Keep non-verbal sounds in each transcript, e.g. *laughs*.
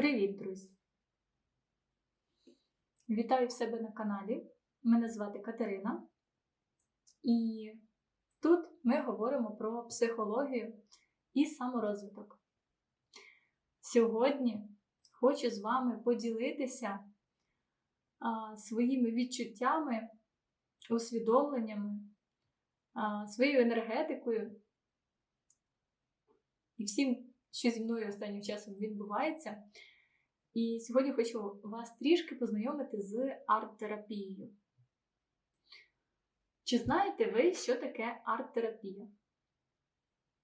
Привіт, друзі! Вітаю в себе на каналі. Мене звати Катерина. І тут ми говоримо про психологію і саморозвиток. Сьогодні хочу з вами поділитися а, своїми відчуттями, усвідомленнями, а, своєю енергетикою і всім що зі мною останнім часом відбувається. І сьогодні хочу вас трішки познайомити з арт-терапією. Чи знаєте ви, що таке арт-терапія?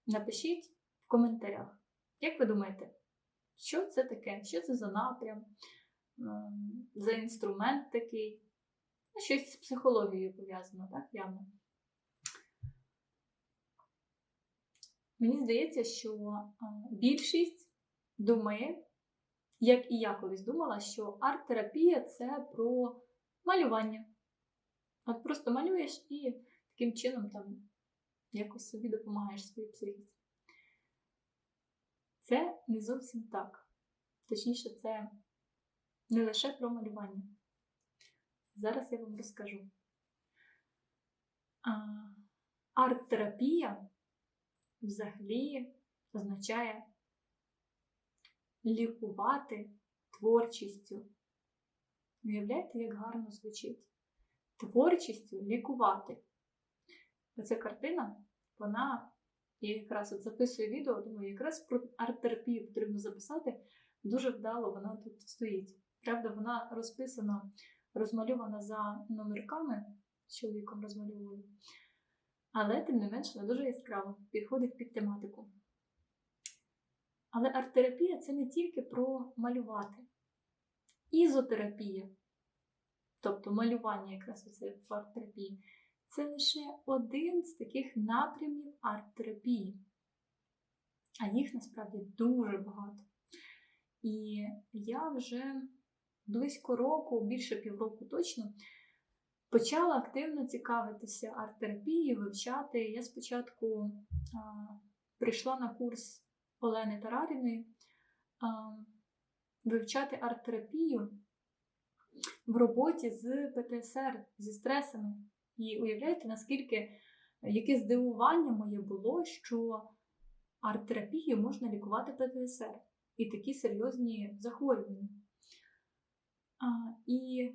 Напишіть в коментарях. Як ви думаєте, що це таке? Що це за напрям, ем, за інструмент такий? Ну, Щось з психологією пов'язано, так, явно. Мені здається, що більшість думає, як і я колись думала, що арт-терапія це про малювання. От просто малюєш і таким чином там якось собі допомагаєш своїй психіці. Це не зовсім так. Точніше, це не лише про малювання. Зараз я вам розкажу. Арт-терапія взагалі означає лікувати творчістю. Уявляєте, як гарно звучить? Творчістю лікувати. Оця картина, вона, я якраз от записую відео, думаю, якраз про арт-терапію потрібно записати. Дуже вдало вона тут стоїть. Правда, вона розписана, розмальована за номерками, з чоловіком розмальовували. Але, тим не менш, вона дуже яскраво підходить під тематику. Але арт-терапія це не тільки про малювати. Ізотерапія, тобто малювання якраз оце в арт-терапії, це лише один з таких напрямів арт-терапії. А їх насправді дуже багато. І я вже близько року, більше півроку точно, почала активно цікавитися арт-терапією, вивчати. Я спочатку а, прийшла на курс Олени Тараріної вивчати арт-терапію в роботі з ПТСР, зі стресами. І уявляєте, наскільки яке здивування моє було, що арт-терапією можна лікувати ПТСР і такі серйозні захворювання. І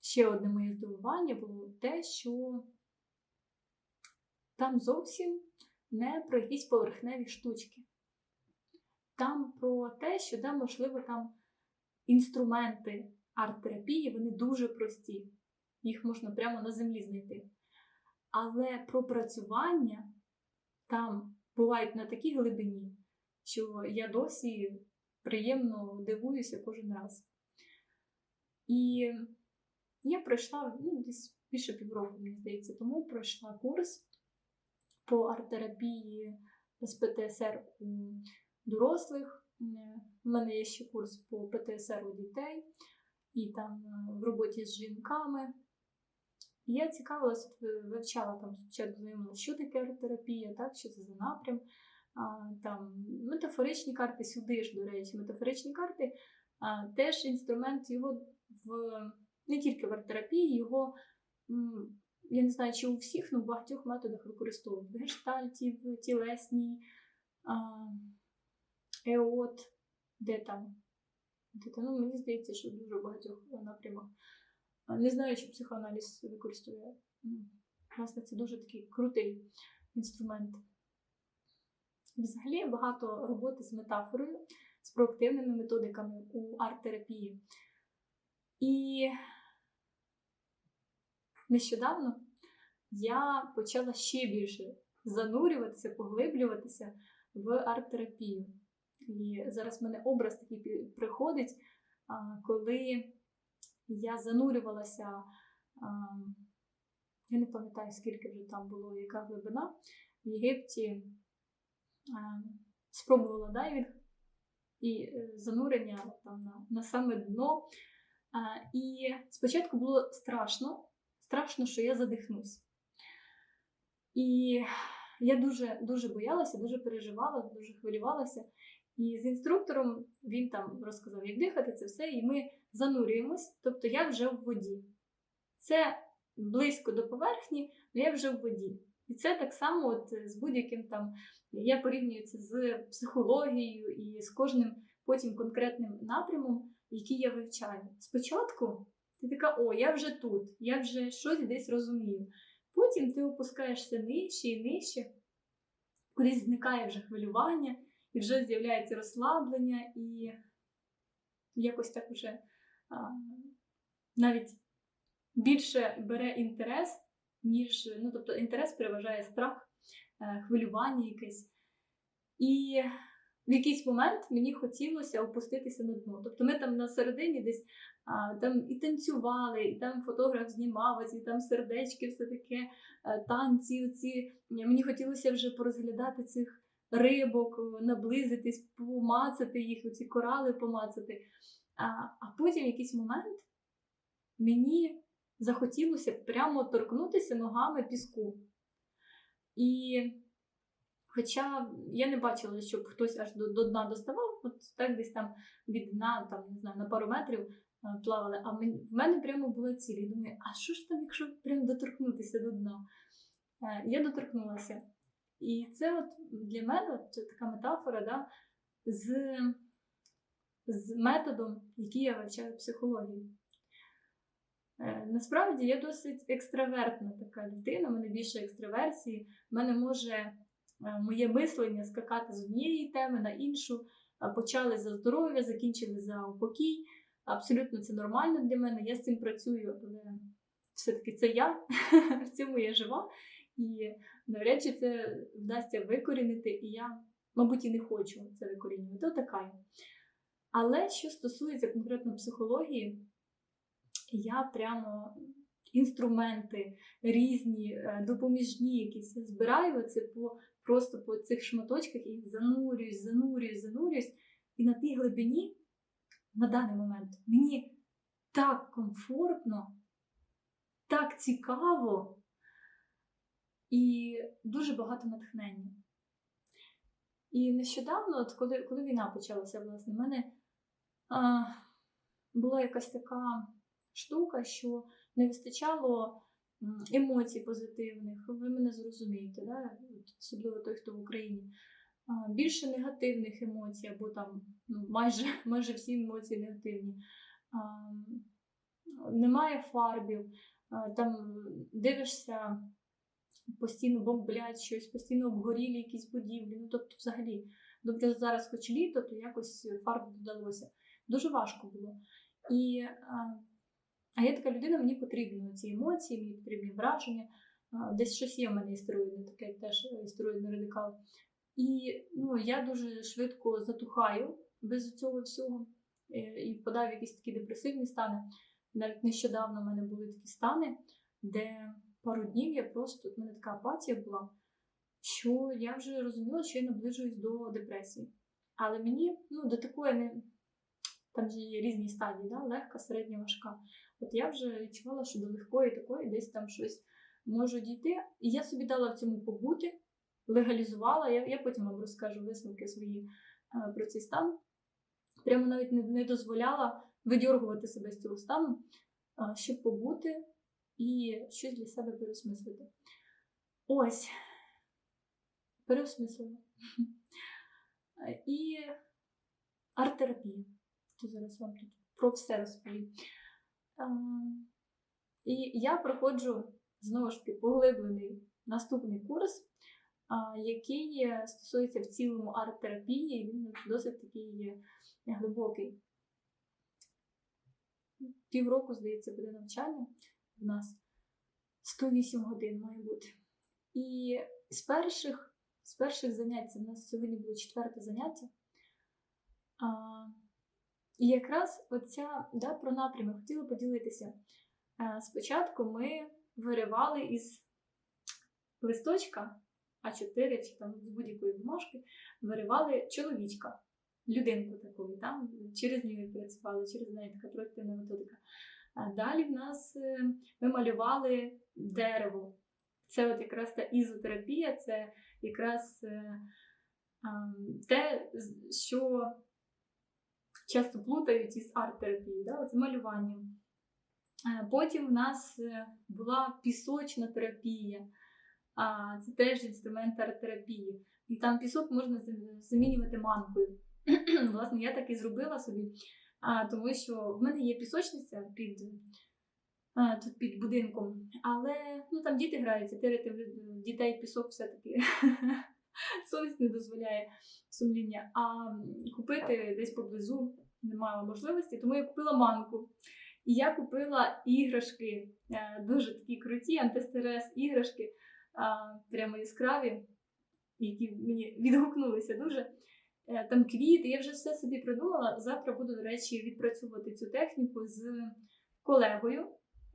ще одне моє здивування було те, що там зовсім не про якісь поверхневі штучки. Там про те, що де, можливо, там інструменти арт-терапії, вони дуже прості. Їх можна прямо на землі знайти. Але пропрацювання там бувають на такій глибині, що я досі приємно дивуюся кожен раз. І я пройшла ну, десь більше півроку, мені здається, тому пройшла курс по арт-терапії з ПТСР у дорослих. У мене є ще курс по ПТСР у дітей і там в роботі з жінками. І я цікавилася, вивчала там спочатку знайомилася, що таке арт-терапія, так, що це за напрям. А, там Метафоричні карти сюди ж, до речі, метафоричні карти а, теж інструмент його в не тільки в арт-терапії, його, я не знаю, чи у всіх, але в багатьох методах використовують. В гештальті, в тілесній, еот, де там. Де там, ну, Мені здається, що дуже багатьох напрямах. Не знаю, чи психоаналіз використовує. Власне, це дуже такий крутий інструмент. Взагалі багато роботи з метафорою, з проактивними методиками у арт-терапії. І нещодавно я почала ще більше занурюватися, поглиблюватися в арт-терапію. І зараз в мене образ такий приходить, коли я занурювалася, я не пам'ятаю, скільки вже там було, яка глибина, в Єгипті спробувала дайвінг і е, занурення там на, на саме дно. І спочатку було страшно, страшно, що я задихнусь. І я дуже дуже боялася, дуже переживала, дуже хвилювалася. І з інструктором він там розказав, як дихати, це все, і ми занурюємось, тобто я вже в воді. Це близько до поверхні, але я вже в воді. І це так само от з будь-яким там, я порівнюю це з психологією і з кожним потім конкретним напрямом, який я вивчаю. Спочатку ти така, о, я вже тут, я вже щось десь розумію. Потім ти опускаєшся нижче і нижче, кудись зникає вже хвилювання, і вже з'являється розслаблення, і якось так уже а, навіть більше бере інтерес, ніж, ну, тобто інтерес переважає страх, е, хвилювання якесь. І в якийсь момент мені хотілося опуститися на дно. Тобто ми там на середині десь а, там і танцювали, і там фотограф знімав, і там сердечки, все таке, е, танці. Оці. Мені хотілося вже порозглядати цих рибок, наблизитись, помацати їх, оці корали помацати. А, а потім в якийсь момент мені захотілося прямо торкнутися ногами піску. І Хоча я не бачила, щоб хтось аж до, до дна доставав, от так десь там від дна, там, не знаю, на пару метрів е, плавали. А в мене прямо була ціль. І думаю, а що ж там, якщо прям доторкнутися до дна? Е, Я доторкнулася. І це от для мене от така метафора да, з, з методом, який я вивчаю психологію. Е, Насправді я досить екстравертна така людина, в мене більше екстраверсії, в мене може е, моє мислення скакати з однієї теми на іншу. Почали за здоров'я, закінчили за упокій. Абсолютно це нормально для мене. Я з цим працюю, але все-таки це я, *laughs* в цьому я жива. І навряд чи це вдасться викорінити, і я, мабуть, і не хочу це викорінювати. То. Але що стосується конкретно психології, я прямо інструменти різні, е, допоміжні якісь збираю це по просто по цих шматочках і занурююсь, занурююсь, занурююсь. І на тій глибині, на даний момент, мені так комфортно, так цікаво і дуже багато натхнення. І нещодавно, от коли коли війна почалася, власне, в мене а, була якась така штука, що не вистачало емоцій позитивних. Ви мене зрозумієте, да? особливо той, хто в Україні. Більше негативних емоцій, або там ну, майже *laughs* майже всі емоції негативні. Немає фарбів, там дивишся, постійно бомблять щось, постійно обгорілі якісь будівлі. Ну, тобто, взагалі, добре, зараз хоч літо, то якось фарб додалося. Дуже важко було. І а я така людина, мені потрібні ці емоції, мені потрібні враження. Десь щось є в мене істероїдне, таке теж істероїдний радикал. І ну, я дуже швидко затухаю без цього всього і впадаю якісь такі депресивні стани. Навіть нещодавно в мене були такі стани, де пару днів я просто в мене така апатія була, що я вже розуміла, що я наближуюсь до депресії. Але мені ну, до такої не там же є різні стадії, да? легка, середня, важка. От я вже відчувала, що до легкої такої десь там щось можу дійти. І я собі дала в цьому побути, легалізувала. Я я потім вам розкажу висновки свої а, про цей стан. Прямо навіть не, не дозволяла видьоргувати себе з цього стану, а, щоб побути і щось для себе переосмислити. Ось, переосмислила. *laughs* І арт-терапія. Зараз вам тут про все розповім. І я проходжу знову ж таки поглиблений наступний курс, який стосується в цілому арт-терапії, він досить такий глибокий. Півроку, здається, буде навчання в нас 108 годин має бути. І з перших з перших занять, в нас сьогодні було четверте заняття. І якраз оця да, про напрямок хотіла поділитися. Е, спочатку ми виривали із листочка А4 чи там з будь-якої бумажки, виривали чоловічка, людинку таку, там, через нього працювали, через неї така проективна методика. Далі в нас е, ми малювали дерево. Це от якраз та ізотерапія, це якраз е, те, що часто плутають із арт-терапією, да? з малюванням. Е, Потім в нас була пісочна терапія, це теж інструмент арт-терапії. І там пісок можна замінювати манкою. *clears throat* Власне, я так і зробила собі, а, тому що в мене є пісочниця під, а, тут під будинком, але ну, там діти граються, тирити в дітей пісок все-таки *laughs* совість не дозволяє сумління. А купити десь поблизу не мала можливості, тому я купила манку. І я купила іграшки, е, дуже такі круті, антистрес іграшки, прямо яскраві, які мені відгукнулися дуже. Е, Там квіти, я вже все собі придумала. Завтра буду, до речі, відпрацьовувати цю техніку з колегою.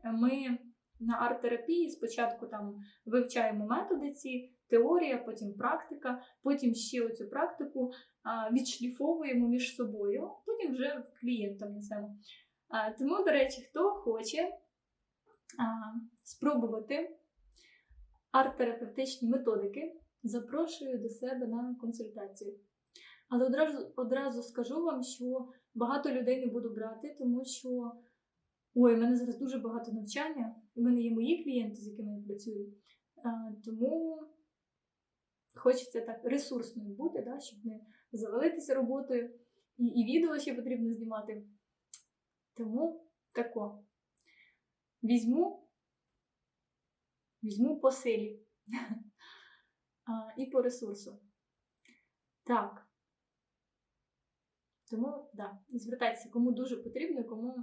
Ми на арт-терапії спочатку там вивчаємо методи ці, теорія, потім практика, потім ще оцю практику відшліфовуємо між собою, потім вже клієнтам несемо. Тому, до речі, хто хоче спробувати арт-терапевтичні методики, запрошую до себе на консультацію. Але одразу, одразу скажу вам, що багато людей не буду брати, тому що ой, в мене зараз дуже багато навчання, у мене є мої клієнти, з якими я працюю. Тому хочеться так ресурсною бути, да, щоб не завалитися роботою, і, і відео ще потрібно знімати. Тому тако. Візьму, візьму по силі *laughs* і по ресурсу. Так. Тому, да, звертайтеся, кому дуже потрібно, кому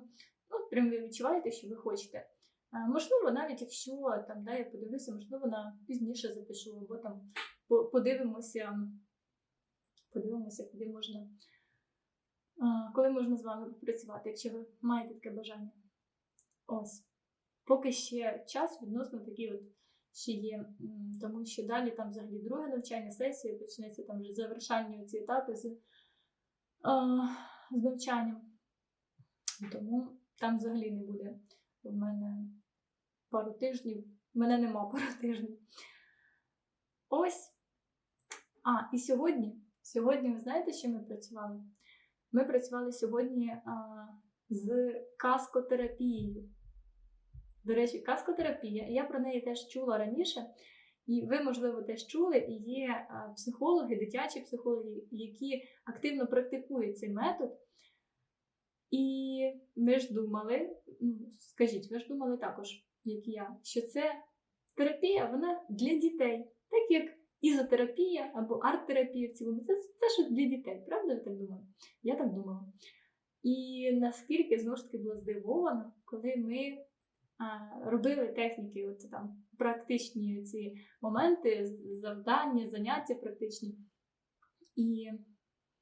ну, прям ви відчуваєте, що ви хочете. А, можливо, навіть якщо там, да, я подивлюся, можливо, на пізніше запишу, або там подивимося, подивимося, куди можна, а, коли можна з вами попрацювати, якщо ви маєте таке бажання. Ось. Поки ще час відносно такий от ще є, тому що далі там взагалі друге навчання, сесія, почнеться там вже завершальні ці етапи з, навчанням. Тому там взагалі не буде в мене пару тижнів. В мене нема *laughs* пару тижнів. Ось. А, і сьогодні. Сьогодні, ви знаєте, що ми працювали? Ми працювали сьогодні а, з каскотерапією. До речі, каскотерапія, я про неї теж чула раніше, і ви, можливо, теж чули, і є психологи, дитячі психологи, які активно практикують цей метод. І ми ж думали, ну, скажіть, ви ж думали також, як і я, що це терапія, вона для дітей, так як ізотерапія або арт-терапія в цілому, це, це щось для дітей, правда? Ви так думали? Я так думала. І наскільки знову ж таки була здивована, коли ми робили техніки, от там практичні ці моменти, завдання, заняття практичні. І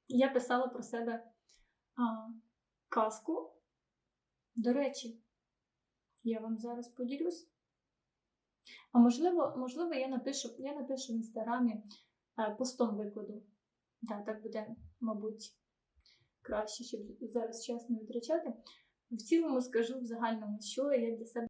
я писала про себе а, казку. До речі, я вам зараз поділюсь. А можливо, можливо, я напишу, я напишу в інстаграмі е, постом викладу. Да, так буде, мабуть, краще, щоб зараз час не витрачати. В цілому скажу в загальному, що я для себе